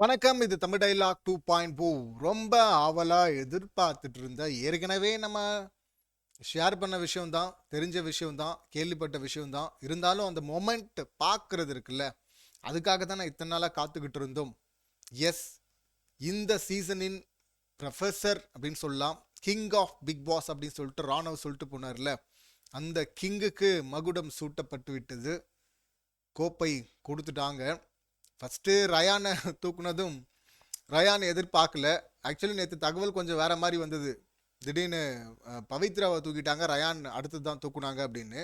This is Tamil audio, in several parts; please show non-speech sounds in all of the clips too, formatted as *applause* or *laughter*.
வணக்கம். இது Tamil dialogue two point two ரொம்ப ஆவலாக எதிர்பார்த்துட்டு இருந்த ஏற்கனவே நம்ம ஷேர் பண்ண விஷயம்தான் தெரிஞ்ச விஷயம்தான் கேள்விப்பட்ட விஷயம்தான். இருந்தாலும் அந்த மொமெண்ட் பார்க்கறது இருக்குல்ல அதுக்காக தான் நான் இத்தனை நாளாக காத்துக்கிட்டு இருந்தோம். எஸ் இந்த சீசனின் ப்ரொஃபஸர் அப்படின்னு சொல்லலாம் கிங் ஆஃப் பிக் பாஸ் அப்படின்னு சொல்லிட்டு ராணவ் சொல்லிட்டு போனார்ல அந்த கிங்குக்கு மகுடம் சூட்டப்பட்டு விட்டது. கோப்பை கொடுத்துட்டாங்க. ஃபஸ்ட்டு ரயானை தூக்குனதும் ரயான் எதிர்பார்க்கல. ஆக்சுவலி நேற்று தகவல் கொஞ்சம் வேற மாதிரி வந்தது. திடீர்னு பவித்ராவை தூக்கிட்டாங்க. ரயான் அடுத்து தான் தூக்குனாங்க அப்படின்னு.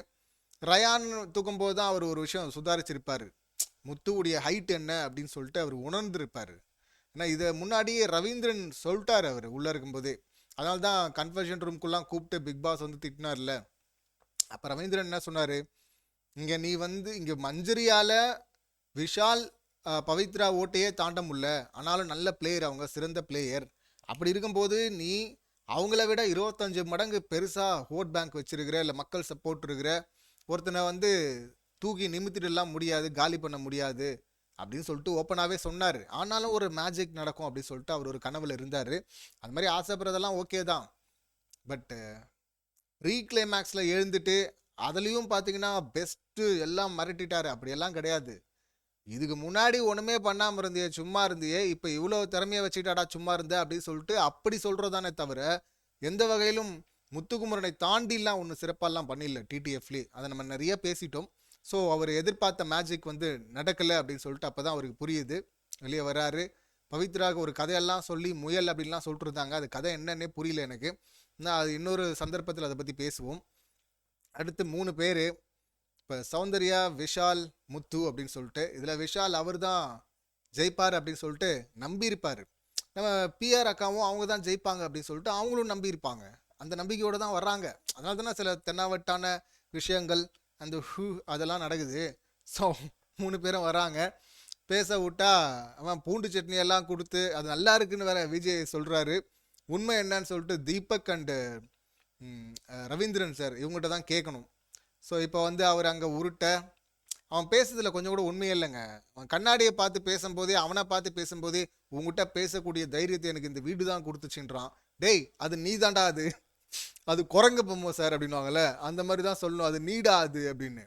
ரயான் தூக்கும்போது தான் அவர் ஒரு விஷயம் சுதாரிச்சிருப்பார். முத்துவுடைய ஹைட் என்ன அப்படின்னு சொல்லிட்டு அவர் உணர்ந்திருப்பார். ஏன்னா இதை முன்னாடியே ரவீந்திரன் சொல்லிட்டார் அவர் உள்ளே இருக்கும்போதே. அதனால தான் கன்ஃபர்ஷன் ரூம்குள்ளாம் கூப்பிட்டு பிக் பாஸ் வந்து திட்டினார்ல. அப்போ ரவீந்திரன் என்ன சொன்னார்? இங்கே நீ வந்து இங்கே மஞ்சரியால் விஷால் பவித்ரா ஓட்டையே தாண்ட முடியல. ஆனாலும் நல்ல பிளேயர் அவங்க சிறந்த பிளேயர் அப்படி இருக்கும்போது நீ அவங்கள விட இருபத்தஞ்சு மடங்கு பெருசாக ஓட் பேங்க் வச்சுருக்கிற இல்லை மக்கள் சப்போர்ட் இருக்கிற ஒருத்தனை வந்து தூக்கி நிமித்திடலாம் முடியாது காலி பண்ண முடியாது அப்படின்னு சொல்லிட்டு ஓப்பனாகவே சொன்னார். ஆனாலும் ஒரு மேஜிக் நடக்கும் அப்படின்னு சொல்லிட்டு அவர் ஒரு கனவில் இருந்தார். அது மாதிரி ஆசைப்படுறதெல்லாம் ஓகே தான். பட்டு ரீக்ளைமேக்ஸில் எழுந்துட்டு அதுலேயும் பார்த்தீங்கன்னா பெஸ்ட்டு எல்லாம் மிரட்டிட்டாரு. அப்படியெல்லாம் கிடையாது. இதுக்கு முன்னாடி ஒன்றுமே பண்ணாமல் இருந்தியே சும்மா இருந்தியே இப்போ இவ்வளோ திறமையை வச்சுக்கிட்டாடா சும்மா இருந்த அப்படின்னு சொல்லிட்டு அப்படி சொல்கிறதானே தவிர எந்த வகையிலும் முத்துக்குமரனை தாண்டிலாம் ஒன்றும் சிறப்பாலாம் பண்ணிடல டிடிஎஃப்லி அதை நம்ம நிறைய பேசிட்டோம். ஸோ அவர் எதிர்பார்த்த மேஜிக் வந்து நடக்கலை அப்படின்னு சொல்லிட்டு அப்போ தான் அவருக்கு புரியுது. வெளியே வராரு. பவித்ராவுக்கு ஒரு கதையெல்லாம் சொல்லி முயல் அப்படின்லாம் சொல்லிட்டு இருந்தாங்க அது கதை என்னன்னே புரியல எனக்கு. நான் அது இன்னொரு சந்தர்ப்பத்தில் அதை பற்றி பேசுவோம். அடுத்து மூணு பேர் இப்போ சௌந்தர்யா விஷால் முத்து அப்படின்னு சொல்லிட்டு இதில் விஷால் அவர் தான் ஜெயிப்பார் அப்படின்னு சொல்லிட்டு நம்பியிருப்பார். நம்ம பிஆர் அக்காவும் அவங்க தான் ஜெயிப்பாங்க அப்படின்னு சொல்லிட்டு அவங்களும் நம்பியிருப்பாங்க. அந்த நம்பிக்கையோடு தான் வர்றாங்க. அதனால தானே சில தென்னாவட்டான விஷயங்கள் அந்த ஹூ அதெல்லாம் நடக்குது. ஸோ மூணு பேரும் வராங்க பேச விட்டா அவன் பூண்டு சட்னி எல்லாம் கொடுத்து அது நல்லா இருக்குன்னு வேற விஜய் சொல்கிறாரு உண்மை என்னன்னு சொல்லிட்டு தீபக் அண்டு ரவீந்திரன் சார் இவங்ககிட்ட தான் கேட்கணும். ஸோ இப்போ வந்து அவர் அங்கே உருட்ட அவன் பேசுறதுல கொஞ்சம் கூட உண்மையே இல்லைங்க. அவன் கண்ணாடியை பார்த்து பேசும்போதே அவனை பார்த்து பேசும்போதே உங்ககிட்ட பேசக்கூடிய தைரியத்தை எனக்கு இந்த வீடு தான் கொடுத்துச்சுன்றான். டேய் அது நீ தாண்டா அது. அது குரங்கு பொம்மை சார் அப்படின்வாங்கல்ல அந்த மாதிரி தான் சொல்லணும். அது நீடா அது அப்படின்னு.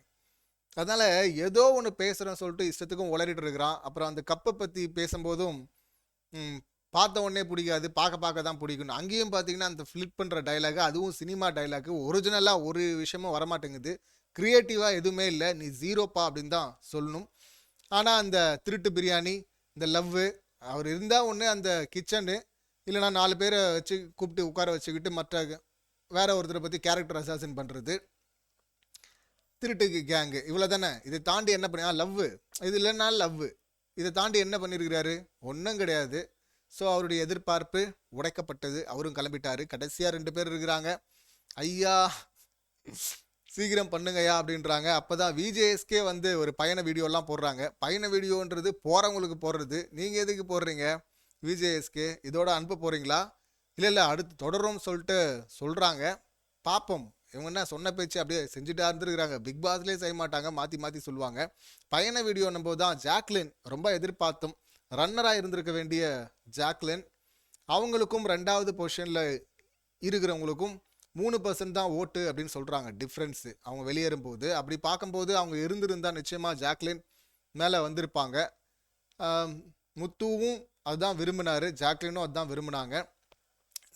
அதனால் ஏதோ ஒன்று பேசுகிறேன்னு சொல்லிட்டு இஷ்டத்துக்கும் உளறிட்டு இருக்கிறான். அப்புறம் அந்த கப்பை பற்றி பேசும்போதும் பார்த்த உடனே பிடிக்காது பார்க்க பார்க்க தான் பிடிக்கணும் அங்கேயும் பார்த்தீங்கன்னா அந்த ஃப்ளிப் பண்ணுற டைலாக் அதுவும் சினிமா டைலாக் ஒரிஜினலாக ஒரு விஷயமும் வரமாட்டேங்குது. க்ரியேட்டிவாக எதுவுமே இல்லை. நீ ஜீரோப்பா அப்படின்னு தான் சொல்லணும். ஆனால் அந்த திருட்டு பிரியாணி இந்த லவ்வு அவர் இருந்தால் ஒன்று அந்த கிச்சனு இல்லைனா நாலு பேரை வச்சு கூப்பிட்டு உட்கார வச்சுக்கிட்டு மற்ற வேற ஒருத்தரை பற்றி கேரக்டர் அசாசின் பண்ணுறது திருட்டுக்கு கேங்கு இவ்வளோ தானே? இதை தாண்டி என்ன பண்ணி லவ்வு இது இல்லைன்னா லவ்வு இதை தாண்டி என்ன பண்ணியிருக்கிறாரு? ஒன்றும் கிடையாது. ஸோ அவருடைய எதிர்பார்ப்பு உடைக்கப்பட்டது. அவரும் கிளம்பிட்டாரு. கடைசியாக ரெண்டு பேர் இருக்கிறாங்க. ஐயா சீக்கிரம் பண்ணுங்கய்யா அப்படின்றாங்க. அப்போ தான் விஜேஎஸ்கே வந்து ஒரு பயண வீடியோலாம் போடுறாங்க. பயண வீடியோன்றது போகிறவங்களுக்கு போடுறது. நீங்கள் எதுக்கு போடுறீங்க? விஜேஎஸ்கே இதோட அனுப்ப போகிறீங்களா இல்லை இல்லை அடுத்து தொடரும்னு சொல்லிட்டு சொல்கிறாங்க பார்ப்போம் இவங்க என்ன சொன்ன பேச்சு அப்படியே செஞ்சுட்டா இருந்துருக்குறாங்க. பிக் பாஸ்லேயே செய்ய மாட்டாங்க. மாற்றி மாற்றி சொல்லுவாங்க. பயண வீடியோன்னும் போது தான் ஜாக்லின் ரொம்ப எதிர்பார்த்தும். ரன்னராக இருந்திருக்க வேண்டிய ஜாக்லின் அவங்களுக்கும் ரெண்டாவது பொசிஷனில் இருக்கிறவங்களுக்கும் மூணு பர்சன்ட் தான் ஓட்டு அப்படின்னு சொல்கிறாங்க டிஃப்ரென்ஸு அவங்க வெளியேறும்போது. அப்படி பார்க்கும்போது அவங்க இருந்திருந்தா நிச்சயமாக ஜாக்லின் மேலே வந்திருப்பாங்க. முத்துவும் அதுதான் விரும்பினாரு. ஜாக்லினும் அதுதான் விரும்பினாங்க.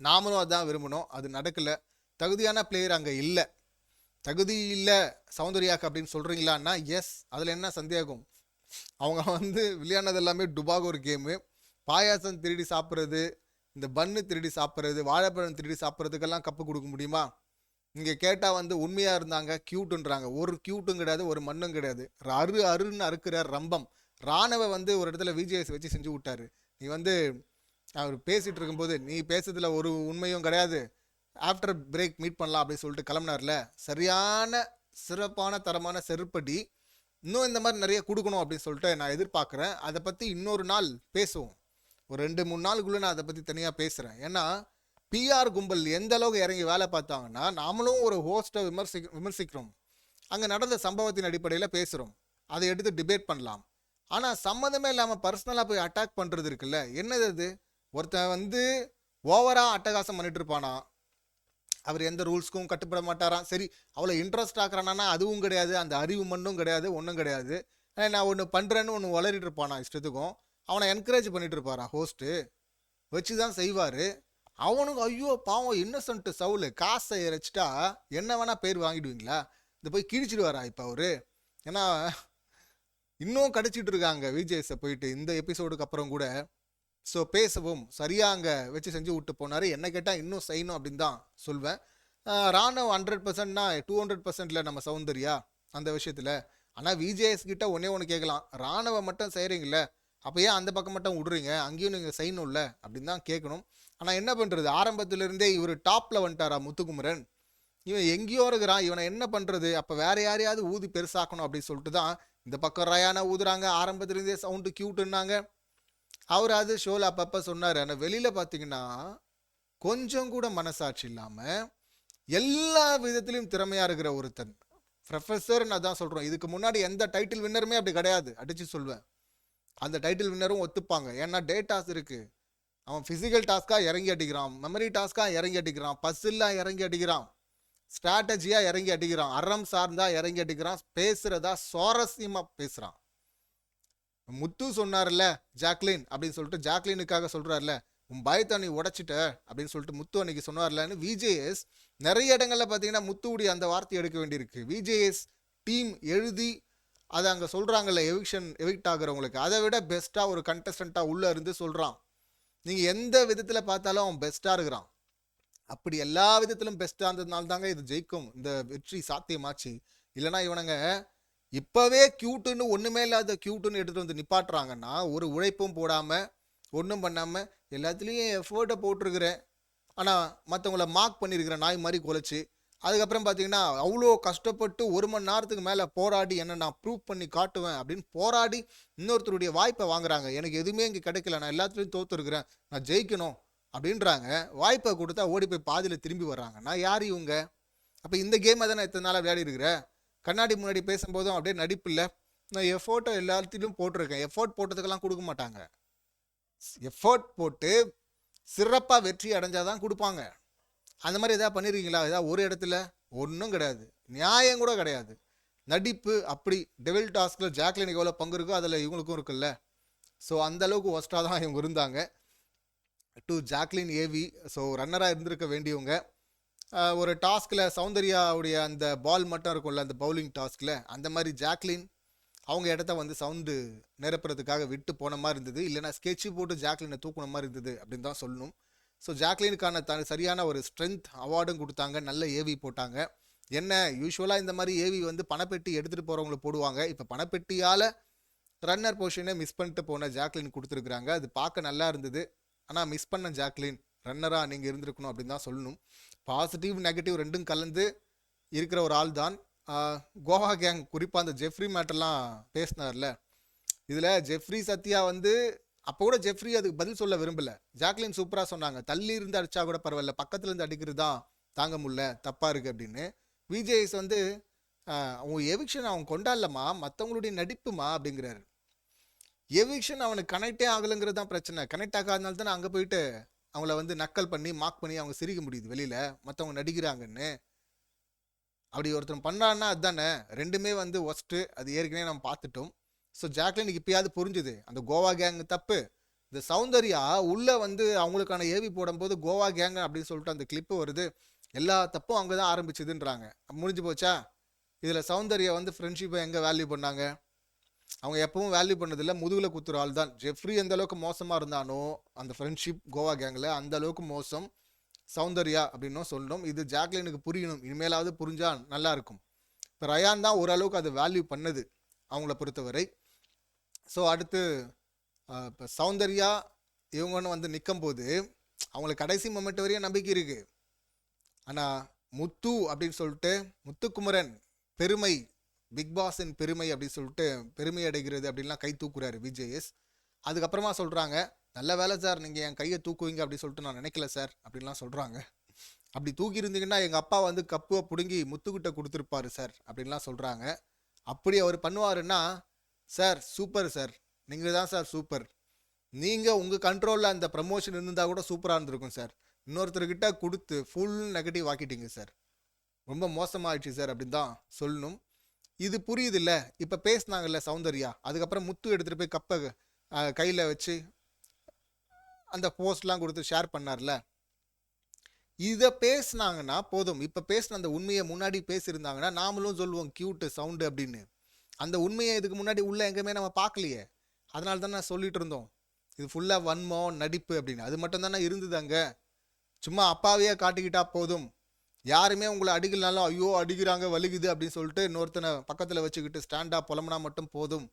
நாமளும் அதுதான் விரும்பினோம். அது நடக்கலை. தகுதியான பிளேயர் அங்கே இல்லை. தகுதி இல்லை சௌந்தர்யாக்கு அப்படின்னு சொல்கிறீங்களான்னா எஸ் அதில் என்ன சந்தேகம்? அவங்க வந்து விளையாடினது எல்லாமே டுபாகோ ஒரு கேமு பாயாசம் திருடி சாப்பிட்றது இந்த பன்னு திருடி சாப்பிட்றது வாழைப்பழம் திருடி சாப்பிட்றதுக்கெல்லாம் கப்பு கொடுக்க முடியுமா? இங்கே கேட்டால் வந்து உண்மையாக இருந்தாங்க க்யூட்டுன்றாங்க ஒரு க்யூட்டும் கிடையாது ஒரு மண்ணும் கிடையாது. அரு அருன்னு அறுக்கிறார் ரம்பம். ராணுவ வந்து ஒரு இடத்துல விஜிஎஸ் வச்சு செஞ்சு விட்டாரு. நீ வந்து அவர் பேசிகிட்டு இருக்கும்போது நீ பேசுறதுல ஒரு உண்மையும் கிடையாது. ஆஃப்டர் பிரேக் மீட் பண்ணலாம் அப்படின்னு சொல்லிட்டு கிளம்புனார்ல. சரியான சிறப்பான தரமான செருப்படி இன்னும் இந்த மாதிரி நிறைய கொடுக்கணும் அப்படின்னு சொல்லிட்டு நான் எதிர்பார்க்குறேன். அதை பற்றி இன்னொரு நாள் பேசுவோம். ஒரு ரெண்டு மூணு நாளுக்குள்ளே நான் அதை பற்றி தனியாக பேசுகிறேன் ஏன்னா பிஆர் கும்பல் எந்த அளவுக்கு இறங்கி வேலை பார்த்தாங்கன்னா நாமளும் ஒரு ஹோஸ்ட்டை விமர்சி விமர்சிக்கிறோம். அங்கே நடந்த சம்பவத்தின் அடிப்படையில் பேசுகிறோம் அதை எடுத்து டிபேட் பண்ணலாம். ஆனால் சம்மந்தமே இல்லாமல் பர்சனலாக போய் அட்டாக் பண்ணுறது இருக்குல்ல என்னது அது? ஒருத்தன் வந்து ஓவராக அட்டகாசம் பண்ணிட்டு இருப்பானா? அவர் எந்த ரூல்ஸ்க்கும் கட்டுப்பட மாட்டாராம். சரி அவ்வளோ இன்ட்ரெஸ்ட் ஆக்குறானா அதுவும் கிடையாது. அந்த அறிவு மண்ணும் கிடையாது ஒன்றும் கிடையாது. நான் ஒன்று பண்ணுறேன்னு ஒன்று வளரிட்டு இருப்பானா இஷ்டத்துக்கும். அவனை என்கரேஜ் பண்ணிட்டு இருப்பாரா ஹோஸ்ட்டு வச்சு தான் செய்வார். அவனுக்கு ஐயோ பாவம் இன்னசென்ட்டு சவுலு. காசை இறைச்சிட்டா என்ன வேணால் பேர் வாங்கிடுவீங்களா? இந்த போய் கிழிச்சிடுவாரா இப்போ அவரு? ஏன்னா இன்னும் கிடச்சிட்டு இருக்காங்க விஜய்ஸை போயிட்டு. இந்த எபிசோடுக்கு அப்புறம் கூட ஸோ பேசவும் சரியாக அங்கே வச்சு செஞ்சு விட்டு போனார். என்ன கேட்டால் இன்னும் செய்யணும் அப்படின்னு தான் சொல்வேன். ராணுவம் ராணுவ ஹண்ட்ரட் பர்சன்ட்னா டூ ஹண்ட்ரட் பர்சன்டில் நம்ம சௌந்தர்யா அந்த விஷயத்தில். ஆனால் விஜேஎஸ் கிட்ட ஒன்றே ஒன்று கேட்கலாம். ராணுவ மட்டும் செய்கிறீங்கள அப்போ ஏன் அந்த பக்கம் மட்டும் விடுறீங்க. அங்கேயும் நீங்கள் செய்யணும்ல அப்படின்னு தான் கேட்கணும். ஆனால் என்ன பண்ணுறது ஆரம்பத்திலிருந்தே இவர் டாப்பில் வந்துட்டாரா முத்துக்குமரன். இவன் எங்கேயோ இருக்கிறான். இவனை என்ன பண்ணுறது அப்போ வேற யாரையாவது ஊதி பெருசாக்கணும் அப்படின்னு சொல்லிட்டு தான் இந்த பக்கம் ரயானா ஊதுறாங்க. ஆரம்பத்திலேருந்தே சவுண்டு க்யூட்டுன்னாங்க அவர் அது ஷோவில் அப்பப்போ சொன்னார். ஆனால் வெளியில் பார்த்தீங்கன்னா கொஞ்சம் கூட மனசாட்சி இல்லாமல் எல்லா விதத்திலையும் திறமையாக இருக்கிற ஒருத்தன். ப்ரொஃபஸர்னு நான் தான் சொல்கிறோம் இதுக்கு முன்னாடி எந்த டைட்டில் வின்னருமே அப்படி கிடையாது. அடித்து சொல்வேன். அந்த டைட்டில் வின்னரும் ஒத்துப்பாங்க. ஏன்னா டேட்டாஸ் இருக்குது அவன் ஃபிசிக்கல் டாஸ்க்காக இறங்கி அடிக்கிறான். மெமரி டாஸ்க்காக இறங்கி அடிக்கிறான். பஸ்ஸில்லாம் இறங்கி அடிக்கிறான். ஸ்ட்ராட்டஜியாக இறங்கி அடிக்கிறான். அறம் சார்ந்தா இறங்கி அடிக்கிறான். பேசுகிறதா சுவாரஸ்யமாக பேசுகிறான் முத்து சொன்னார்ல ஜாக்லின் அப்படின்னு சொல்லிட்டு ஜாக்லினுக்காக சொல்கிறார்ல உன் பயத்தை நீ உடைச்சிட்ட அப்படின்னு சொல்லிட்டு முத்து அன்னைக்கு சொன்னார்லன்னு விஜேஎஸ் நிறைய இடங்களில் பார்த்தீங்கன்னா முத்துவுடைய அந்த வார்த்தை எடுக்க வேண்டியிருக்கு. விஜேஎஸ் டீம் எழுதி அதை அங்கே சொல்கிறாங்கல்ல எவிக்ஷன் எவிக்ட் ஆகுறவங்களுக்கு. அதை விட பெஸ்ட்டாக ஒரு கண்டஸ்டண்ட்டாக உள்ளே இருந்து சொல்கிறான் நீங்கள் எந்த விதத்தில் பார்த்தாலும் அவன் பெஸ்ட்டாக இருக்கிறான். அப்படி எல்லா விதத்திலும் பெஸ்ட்டாக இருந்ததுனால தாங்க இது ஜெயிக்கும். இந்த வெற்றி சாத்தியமாச்சு. இல்லைனா இவனுங்க இப்போவே க்யூட்டுன்னு ஒன்றுமே இல்லாத க்யூட்டுன்னு எடுத்துகிட்டு வந்து நிப்பாட்டுறாங்கன்னா ஒரு உழைப்பும் போடாமல் ஒன்றும் பண்ணாமல் எல்லாத்துலேயும் எஃபோர்ட்டை போட்டிருக்கிறேன். ஆனால் மற்றவங்கள மார்க் பண்ணியிருக்கிறேன் நாய் மாதிரி குலைச்சி அதுக்கப்புறம் பார்த்தீங்கன்னா அவ்வளோ கஷ்டப்பட்டு ஒரு மணி நேரத்துக்கு மேலே போராடி என்ன நான் ப்ரூவ் பண்ணி காட்டுவேன் அப்படின்னு போராடி இன்னொருத்தருடைய வாய்ப்பை வாங்குறாங்க. எனக்கு எதுவுமே இங்கே கிடைக்கல. நான் எல்லாத்துலேயும் தோத்துருக்குறேன். நான் ஜெயிக்கணும் அப்படின்றாங்க. வாய்ப்பை கொடுத்தா ஓடி போய் பாதியில் திரும்பி வர்றாங்க. நான் யார் இவங்க? அப்போ இந்த கேமை தான் நான் இத்தனை நாளாக விளையாடி இருக்கிறேன் கண்ணாடி முன்னாடி பேசும்போதும் அப்படியே நடிப்பில்லை. நான் எஃபோர்ட்டை எல்லாத்தையும் போட்டிருக்கேன். எஃபோர்ட் போட்டதுக்கெல்லாம் கொடுக்க மாட்டாங்க. எஃபோர்ட் போட்டு சிறப்பாக வெற்றி அடைஞ்சால் தான் கொடுப்பாங்க. அந்த மாதிரி எதாவது பண்ணியிருக்கீங்களா ஏதாவது ஒரு இடத்துல? ஒன்றும் கிடையாது. நியாயம் கூட கிடையாது. நடிப்பு அப்படி டெவில் டாஸ்கில் ஜாக்லினுக்கு எவ்வளோ பங்கு இருக்கோ அதில் இவங்களுக்கும் இருக்குல்ல. ஸோ அந்த அளவுக்கு ஒஸ்ட்டாக தான் இவங்க இருந்தாங்க. டு ஜாக்லின் ஏவி ஸோ ரன்னராக இருந்திருக்க வேண்டியவங்க. ஒரு டாஸ்கில் சௌந்தர்யாவுடைய அந்த பால் மட்டும் இருக்கும்ல அந்த பவுலிங் டாஸ்கில் அந்த மாதிரி ஜாக்லின் அவங்க இடத்த வந்து சவுண்டு நிரப்புறதுக்காக விட்டு போன மாதிரி இருந்தது. இல்லைன்னா ஸ்கெட்சு போட்டு ஜாக்லினை தூக்குன மாதிரி இருந்தது அப்படின்னு தான் சொல்லணும். ஸோ ஜாக்லினுக்கான த சரியான ஒரு ஸ்ட்ரென்த் அவார்டும் கொடுத்தாங்க. நல்ல ஏவி போட்டாங்க. என்ன யூஸ்வலாக இந்த மாதிரி ஏவி வந்து பணப்பெட்டி எடுத்துகிட்டு போகிறவங்கள போடுவாங்க. இப்போ பணப்பெட்டியால் ரன்னர் பொசிஷனை மிஸ் பண்ணிட்டு போன ஜாக்லின் கொடுத்துருக்குறாங்க. அது பார்க்க நல்லா இருந்தது. ஆனால் மிஸ் பண்ண ஜாக்லின் ரன்னராக நீங்கள் இருந்திருக்கணும் அப்படின்னு தான் சொல்லணும். பாசிட்டிவ் நெகட்டிவ் ரெண்டும் கலந்து இருக்கிற ஒரு ஆள் தான். கோவா கேங் குறிப்பாக அந்த ஜெஃப்ரி மேட்டர்லாம் பேசினார்ல. இதில் ஜெஃப்ரி சத்யா வந்து அப்போ கூட ஜெஃப்ரி அதுக்கு பதில் சொல்ல விரும்பல. ஜாக்லின் சூப்பராக சொன்னாங்க. தள்ளி இருந்து அடித்தா கூட பரவாயில்ல. பக்கத்தில் இருந்து அடிக்கிறது தான் தாங்க முடியல. தப்பாக இருக்குது அப்படின்னு. விஜேஎஸ் வந்து அவன் அவங்க எவிக்ஷன் அவன் கொண்டாடலமா மற்றவங்களுடைய நடிப்புமா அப்படிங்கிறாரு. எவிக்ஷன் அவனுக்கு கனெக்டே ஆகலைங்கிறது தான் பிரச்சனை. கனெக்ட் ஆகாதனால தானே அங்கே போயிட்டு அவங்கள வந்து நக்கல் பண்ணி மார்க் பண்ணி அவங்க சிரிக்க முடியுது வெளியில். மற்றவங்க நடிக்கிறாங்கன்னு. அப்படி ஒருத்தன் பண்ணான்னா அதுதானே ரெண்டுமே வந்து ஒஸ்ட்டு அது ஏற்கனவே நம்ம பார்த்துட்டோம். ஸோ ஜாக்லினுக்கு இப்பயாவது புரிஞ்சுது. அந்த கோவா கேங் தப்பு. இந்த சௌந்தர்யா உள்ளே வந்து அவங்களுக்கான ஏவி போடும்போது கோவா கேங் அப்படின்னு சொல்லிட்டு அந்த கிளிப்பு வருது. எல்லா தப்பும் அங்கே தான் ஆரம்பிச்சதுன்றாங்க. முடிஞ்சு போச்சா? இதில் சௌந்தர்யா வந்து ஃப்ரெண்ட்ஷிப்பை எங்கே வேல்யூ பண்ணாங்க? அவங்க எப்பவும் வேல்யூ பண்ணதில்ல. முதுகில் குத்துற ஆள் தான். ஜெஃப்ரி எந்த அளவுக்கு மோசமாக இருந்தானோ அந்த ஃப்ரெண்ட்ஷிப் கோவா கேங்கில் அந்த அளவுக்கு மோசம். சௌந்தர்யா அப்படின்னும் சொல்லணும். இது ஜாக்லினுக்கு புரியணும். இனிமேலாவது புரிஞ்சால் நல்லாயிருக்கும் இப்போ ரயான் தான் ஓரளவுக்கு அது வேல்யூ பண்ணுது அவங்கள பொறுத்தவரை. ஸோ அடுத்து இப்போ சௌந்தர்யா இவங்கன்னு வந்து நிற்கும் போது அவங்களுக்கு கடைசி மொமெண்ட் வரையும் நம்பிக்கை இருக்குது ஆனால் முத்து அப்படின்னு சொல்லிட்டு முத்துக்குமரன் பெருமை பிக் பாஸின் பெருமை அப்படின்னு சொல்லிட்டு பெருமை அடைகிறது அப்படின்லாம் கை தூக்குறாரு விஜேஎஸ். அதுக்கப்புறமா சொல்கிறாங்க நல்ல வேலை சார் நீங்கள் என் கையை தூக்குவீங்க அப்படின்னு சொல்லிட்டு நான் நினைக்கல சார் அப்படின்லாம் சொல்கிறாங்க அப்படி தூக்கி இருந்தீங்கன்னா எங்கள் அப்பா வந்து கப்புவை பிடுங்கி முத்துக்கிட்ட கொடுத்துருப்பாரு சார் அப்படின்லாம் சொல்கிறாங்க அப்படி அவர் பண்ணுவாருன்னா சார் சூப்பர் சார் நீங்கள் தான் சார் சூப்பர். நீங்கள் உங்கள் கண்ட்ரோலில் அந்த ப்ரமோஷன் இருந்தால் கூட சூப்பராக இருந்திருக்கும் சார். இன்னொருத்தர்கிட்ட கொடுத்து ஃபுல் நெகட்டிவ் ஆக்கிட்டீங்க சார். ரொம்ப மோசமாகிடுச்சு சார் அப்படின்னு தான் சொல்லணும். இது புரியுதுல்ல? இப்போ பேசினாங்கல்ல சௌந்தர்யா? அதுக்கப்புறம் முத்து எடுத்துகிட்டு போய் கப்பை கையில் வச்சு அந்த போஸ்ட்லாம் கொடுத்து ஷேர் பண்ணார்ல? இதை பேசுனாங்கன்னா போதும். இப்போ பேசின அந்த உண்மையை முன்னாடி பேசியிருந்தாங்கன்னா நாமளும் சொல்லுவோம் கியூட்டு சவுண்டு அப்படின்னு. அந்த உண்மையை இதுக்கு முன்னாடி உள்ள எங்கேயுமே நம்ம பார்க்கலையே. அதனால தான் நான் சொல்லிட்டு இருந்தோம். இது ஃபுல்லாக வன்மம் நடிப்பு அப்படின்னு. அது மட்டும் தானே இருந்தது அங்கே. சும்மா அப்பாவையே காட்டிக்கிட்டா போதும். யாருமே உங்களை அடிக்கலனாலும் ஐயோ அடிக்கிறாங்க வலிக்குது அப்படின்னு சொல்லிட்டு இன்னொருத்தனை பக்கத்தில் வச்சுக்கிட்டு ஸ்டாண்டாக புலம்புனா மட்டும் போதும்.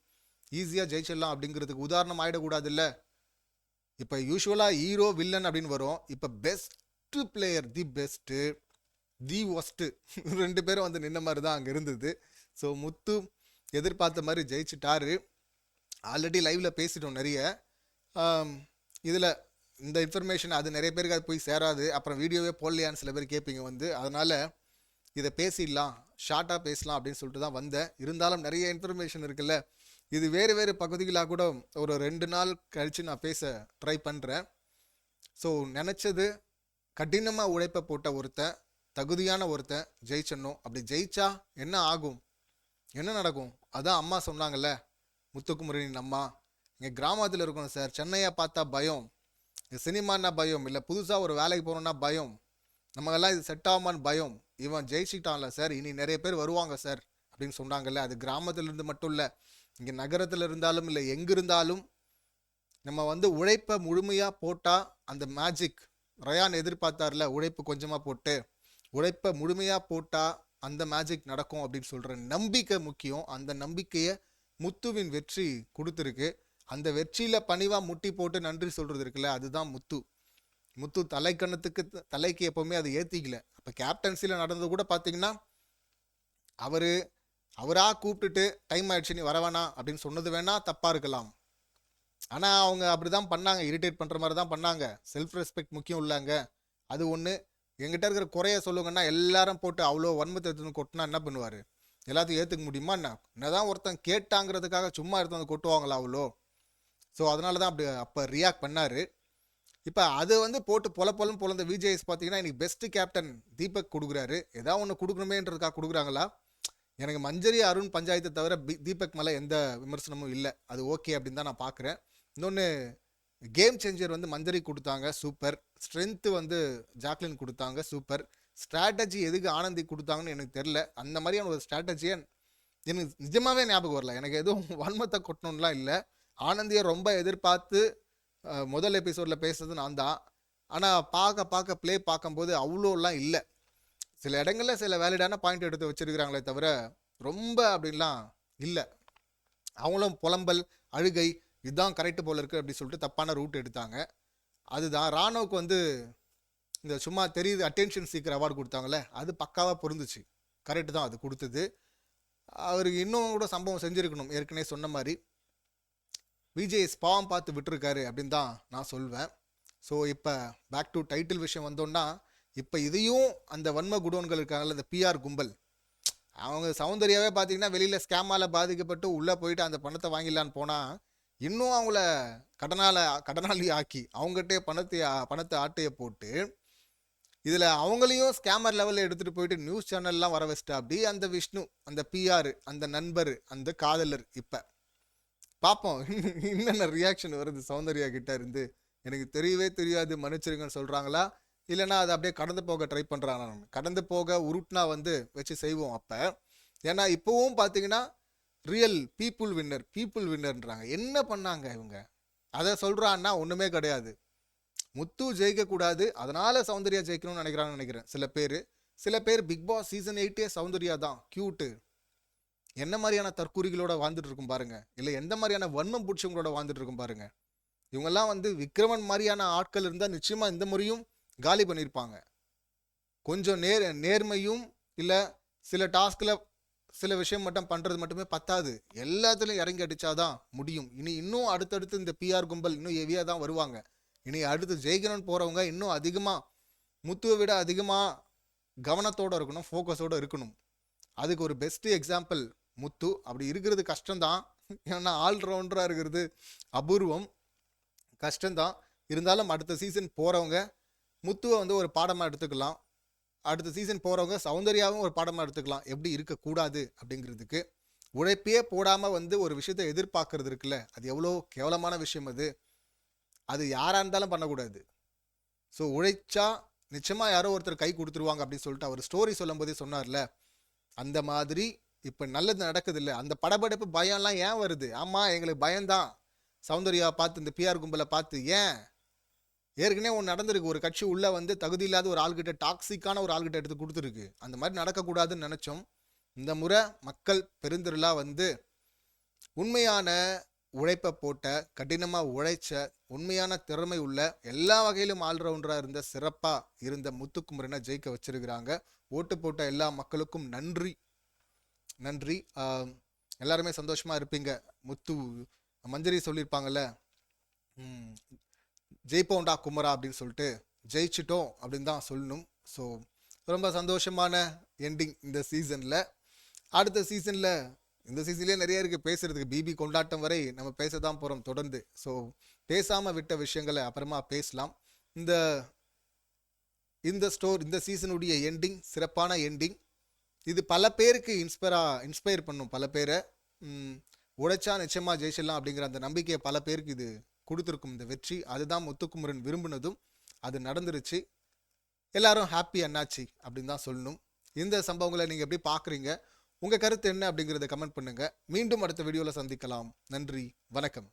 ஈஸியாக ஜெயிச்சிடலாம் அப்படிங்கிறதுக்கு உதாரணம் ஆகிடக்கூடாதுல்ல இப்போ யூஸ்வலாக ஹீரோ வில்லன் அப்படின்னு வரும். இப்போ best player the best the worst ரெண்டு பேரும் வந்து நின்ன மாதிரி தான் அங்கே இருந்தது. ஸோ முத்து எதிர்பார்த்த மாதிரி ஜெயிச்சிட்டாரு. ஆல்ரெடி லைவில் பேசிட்டோம் நிறைய. இதில் இந்த இன்ஃபர்மேஷன் அது நிறைய பேருக்கு அது போய் சேராது. அப்புறம் வீடியோவே போடலையான்னு சில பேர் கேட்பீங்க வந்து. அதனால் இதை பேசிடலாம் ஷார்ட்டாக பேசலாம் அப்படின்னு சொல்லிட்டு தான் வந்தேன். இருந்தாலும் நிறைய இன்ஃபர்மேஷன் இருக்குல்ல. இது வேறு வேறு பகுதிகளாக கூட ஒரு ரெண்டு நாள் கழித்து நான் பேச ட்ரை பண்ணுறேன் ஸோ நினச்சது கடினமாக உழைப்பை போட்ட ஒருத்தன் தகுதியான ஒருத்தன் ஜெயிச்சிடணும். அப்படி ஜெயிச்சா என்ன ஆகும்? என்ன நடக்கும்? அதான் அம்மா சொன்னாங்கல்ல முத்துக்குமரனின் அம்மா. இங்கே கிராமத்தில் இருக்கணும் சார். சென்னையை பார்த்தா பயம். சினிமானா பயம் இல்லை புதுசாக ஒரு வேலைக்கு போகணுன்னா பயம். நமக்கெல்லாம் இது செட் ஆகுமான்னு பயம். இவன் ஜெயிச்சிட்டான்ல சார் இனி நிறைய பேர் வருவாங்க சார் அப்படின்னு சொன்னாங்கல்ல. அது கிராமத்திலிருந்து மட்டும் இல்லை இங்கே நகரத்தில் இருந்தாலும் இல்லை எங்கே இருந்தாலும் நம்ம வந்து உழைப்பை முழுமையாக போட்டால் அந்த மேஜிக் ரயான் எதிர்பார்த்தார்ல உழைப்பு கொஞ்சமாக போட்டு உழைப்பை முழுமையாக போட்டால் அந்த மேஜிக் நடக்கும் அப்படின்னு சொல்கிற நம்பிக்கை முக்கியம். அந்த நம்பிக்கையை முத்துவின் வெற்றி கொடுத்துருக்கு. அந்த வெற்றியில் பணிவாக முட்டி போட்டு நன்றி சொல்கிறது இருக்குல்ல அதுதான் முத்து. முத்து தலைக்கணத்துக்கு த- தலைக்கு எப்போவுமே அதை ஏற்றிக்கல அப்போ கேப்டன்சியில் நடந்தது கூட பார்த்தீங்கன்னா அவர் அவராக கூப்பிட்டுட்டு டைம் ஆயிடுச்சு நீ வர வேணாம் அப்படின்னு சொன்னது வேணா தப்பாக இருக்கலாம். ஆனால் அவங்க அப்படி தான் பண்ணாங்க. இரிட்டேட் பண்ணுற மாதிரி தான் பண்ணாங்க. செல்ஃப் ரெஸ்பெக்ட் முக்கியம் இல்லைங்க. அது ஒன்று எங்கிட்ட இருக்கிற குறைய சொல்லுங்கன்னா எல்லாரும் போட்டு அவ்வளோ வன்மத்தை எடுத்துன்னு கொட்டினா என்ன பண்ணுவார்? எல்லாத்தையும் ஏற்றுக்க முடியுமா என்ன? என்னதான் ஒருத்தன் கேட்டாங்கிறதுக்காக சும்மா எடுத்து வந்து கொட்டுவாங்களா அவ்வளோ? ஸோ அதனால தான் அப்படி அப்போ ரியாக்ட் பண்ணார். இப்போ அது வந்து போட்டு பொல பொலம் பொலந்த விஜேஎஸ் பார்த்தீங்கன்னா எனக்கு பெஸ்ட்டு கேப்டன் தீபக் கொடுக்குறாரு. ஏதாவது ஒன்று கொடுக்கணுமேன்றதுக்காக கொடுக்குறாங்களா? எனக்கு மஞ்சரி அருண் பஞ்சாயத்தை தவிர பி- தீபக் மேலே எந்த விமர்சனமும் இல்லை. அது ஓகே அப்படின்னு தான் நான் பார்க்குறேன் இன்னொன்று கேம் சேஞ்சர் வந்து மஞ்சரி கொடுத்தாங்க. சூப்பர் ஸ்ட்ரென்த்து வந்து ஜாக்லின் கொடுத்தாங்க. சூப்பர் ஸ்ட்ராட்டஜி எதுக்கு ஆனந்தி கொடுத்தாங்கன்னு எனக்கு தெரில அந்த மாதிரியான ஒரு ஸ்ட்ராட்டஜியை எனக்கு நிஜமாகவே ஞாபகம் வரல. எனக்கு எதுவும் *laughs* வன்மத்தை கொட்டணும்லாம் இல்லை. ஆனந்தியை ரொம்ப எதிர்பார்த்து முதல் எபிசோடில் பேசுறது நான் தான். ஆனால் பார்க்க பார்க்க ப்ளே பார்க்கும்போது அவ்வளோலாம் இல்லை. சில இடங்களில் சில வேலிடான பாயிண்ட் எடுத்து வச்சிருக்கிறாங்களே தவிர ரொம்ப அப்படின்லாம் இல்லை. அவங்களும் புலம்பல் அழுகை இதுதான் கரெக்டு போல் இருக்குது அப்படி சொல்லிட்டு தப்பான ரூட் எடுத்தாங்க. அதுதான். ராணுவுக்கு வந்து இந்த சும்மா தெரியுது அட்டென்ஷன் சீக்கிரம் அவார்டு கொடுத்தாங்களே அது பக்காவாக பொருந்துச்சு. கரெக்டு தான் அது கொடுத்தது. அவருக்கு இன்னும் கூட சம்பவம் செஞ்சுருக்கணும் ஏற்கனவே சொன்ன மாதிரி. விஜய் பாவம் பார்த்து விட்டுருக்காரு அப்படின்னு தான் நான் சொல்வேன். ஸோ இப்போ பேக் டு டைட்டில் விஷயம் வந்தோன்னா இப்போ இதையும் அந்த வன்ம குடோன்கள் இருக்காங்கல்ல இந்த பிஆர் கும்பல் அவங்க சௌந்தர்யாவே பார்த்தீங்கன்னா வெளியில் ஸ்கேமால் பாதிக்கப்பட்டு உள்ளே போயிட்டு அந்த பணத்தை வாங்கிடலான்னு போனால் இன்னும் அவங்கள கடனால கடனாளி ஆக்கி அவங்ககிட்டே பணத்தை பணத்தை ஆட்டையை போட்டு இதில் அவங்களையும் ஸ்கேமர் லெவலில் எடுத்துகிட்டு போயிட்டு நியூஸ் சேனல்லாம் வர வச்சுட்டா அப்படி அந்த விஷ்ணு அந்த பிஆர் அந்த நண்பர் அந்த காதலர் இப்போ பார்ப்போம் *laughs* என்னென்ன ரியாக்ஷன் வருது? சௌந்தர்யா கிட்ட இருந்து. எனக்கு தெரியவே தெரியாது. மன்னிச்சிருங்கன்னு சொல்கிறாங்களா இல்லைனா அதை அப்படியே கடந்து போக ட்ரை பண்ணுறாங்க கடந்து போக உருட்னா வந்து வச்சு செய்வோம் அப்போ. ஏன்னா இப்போவும் பார்த்தீங்கன்னா ரியல் பீப்புள் வின்னர் பீப்புள் வின்னர்ன்றாங்க என்ன பண்ணாங்க இவங்க? அதை சொல்கிறான்னா ஒன்றுமே கிடையாது. முத்து ஜெயிக்கக்கூடாது. அதனால் சௌந்தர்யா ஜெயிக்கணும்னு நினைக்கிறாங்கன்னு நினைக்கிறேன். சில பேர். சில பேர் பிக் பாஸ் சீசன் எயிட்டே சௌந்தர்யா தான். க்யூட்டு என்ன மாதிரியான தற்கூரிகளோட வாழ்ந்துட்டு இருக்கும் பாருங்க. இல்லை எந்த மாதிரியான வன்மம் பிடிச்சவங்களோட வாழ்ந்துட்டு இருக்கும் பாருங்க. இவங்கெல்லாம் வந்து விக்ரமன் மாதிரியான ஆட்கள் இருந்தால் நிச்சயமாக இந்த முறையும் காலி பண்ணியிருப்பாங்க கொஞ்சம் நேர் நேர்மையும் இல்லை சில டாஸ்கில் சில விஷயம் மட்டும் பண்ணுறது மட்டுமே பத்தாது. எல்லாத்துலையும் இறங்கி அடித்தாதான் முடியும். இனி இன்னும் அடுத்தடுத்து இந்த பிஆர் கும்பல் இன்னும் ஹெவியாக தான் வருவாங்க. இனி அடுத்து ஜெயிக்கணும்னு போகிறவங்க இன்னும் அதிகமாக முத்துவை விட அதிகமாக கவனத்தோடு இருக்கணும் ஃபோக்கஸோடு இருக்கணும். அதுக்கு ஒரு பெஸ்ட்டு எக்ஸாம்பிள் முத்து அப்படி இருக்கிறது கஷ்டம்தான். ஏன்னா ஆல்ரவுண்டராக இருக்கிறது அபூர்வம். கஷ்டம்தான். இருந்தாலும் அடுத்த சீசன் போகிறவங்க முத்துவை வந்து ஒரு பாடமாக எடுத்துக்கலாம். அடுத்த சீசன் போகிறவங்க சௌந்தர்யாவும் ஒரு பாடமாக எடுத்துக்கலாம். எப்படி இருக்கக்கூடாது அப்படிங்கிறதுக்கு உழைப்பே போடாமல் வந்து ஒரு விஷயத்தை எதிர்பார்க்கறது இருக்குல்ல. அது எவ்வளோ கேவலமான விஷயம் அது. அது யாராக இருந்தாலும் பண்ணக்கூடாது. ஸோ உழைச்சா நிச்சயமாக யாரோ ஒருத்தர் கை கொடுத்துருவாங்க அப்படின்னு சொல்லிட்டு அவர் ஸ்டோரி சொல்லும்போதே சொன்னார்ல. அந்த மாதிரி இப்போ நல்லது நடக்குது இல்லை அந்த படபடப்பு பயம்லாம் ஏன் வருது? ஆமாம் எங்களுக்கு பயம்தான். சௌந்தர்யா பார்த்து இந்த பிஆர் கும்பலை பார்த்து ஏன்? ஏற்கனவே ஒன்று நடந்திருக்கு. ஒரு கட்சி உள்ளே வந்து தகுதி இல்லாத ஒரு ஆள்கிட்ட டாக்ஸிக்கான ஒரு ஆள்கிட்ட எடுத்து கொடுத்துருக்கு. அந்த மாதிரி நடக்கக்கூடாதுன்னு நினச்சோம். இந்த முறை மக்கள் பெருந்திருளா வந்து உண்மையான உழைப்பை போட்ட கடினமாக உழைச்ச உண்மையான திறமை உள்ள எல்லா வகையிலும் ஆல்ரவுண்டராக இருந்த சிறப்பாக இருந்த முத்துக்குமரனை ஜெயிக்க வச்சிருக்கிறாங்க. ஓட்டு போட்ட எல்லா மக்களுக்கும் நன்றி. நன்றி. எல்லாருமே சந்தோஷமாக இருப்பீங்க. முத்து மஞ்சரி சொல்லியிருப்பாங்கல்ல ஜெயிப்போண்டா ஜெயிப்போம்டா குமரா அப்படின்னு சொல்லிட்டு ஜெயிச்சிட்டோம் அப்படின்னு தான் சொல்லணும். ஸோ ரொம்ப சந்தோஷமான எண்டிங் இந்த சீசனில் அடுத்த சீசனில் இந்த சீசன்லேயே நிறைய இருக்குது பேசுகிறதுக்கு பிபி கொண்டாட்டம் வரை நம்ம பேச தான் போகிறோம் தொடர்ந்து. ஸோ பேசாமல் விட்ட விஷயங்களை அப்புறமா பேசலாம். இந்த இந்த ஸ்டோர் இந்த சீசனுடைய எண்டிங் சிறப்பான எண்டிங் இது பல பேருக்கு இன்ஸ்பயரா இன்ஸ்பயர் பண்ணும். பல பேரை உழைச்சா நிச்சயமா ஜெயிச்சிடலாம் அப்படிங்கிற அந்த நம்பிக்கையை பல பேருக்கு இது கொடுத்துருக்கும் இந்த வெற்றி. அதுதான் முத்துக்குமரன் விரும்பினதும் அது நடந்துருச்சு. எல்லாரும் ஹாப்பி அண்ணாச்சி அப்படின்னு தான் சொல்லணும். இந்த சம்பவங்களை நீங்கள் எப்படி பார்க்குறீங்க? உங்கள் கருத்து என்ன அப்படிங்கிறத கமெண்ட் பண்ணுங்கள் மீண்டும் அடுத்த வீடியோவில் சந்திக்கலாம். நன்றி. வணக்கம்.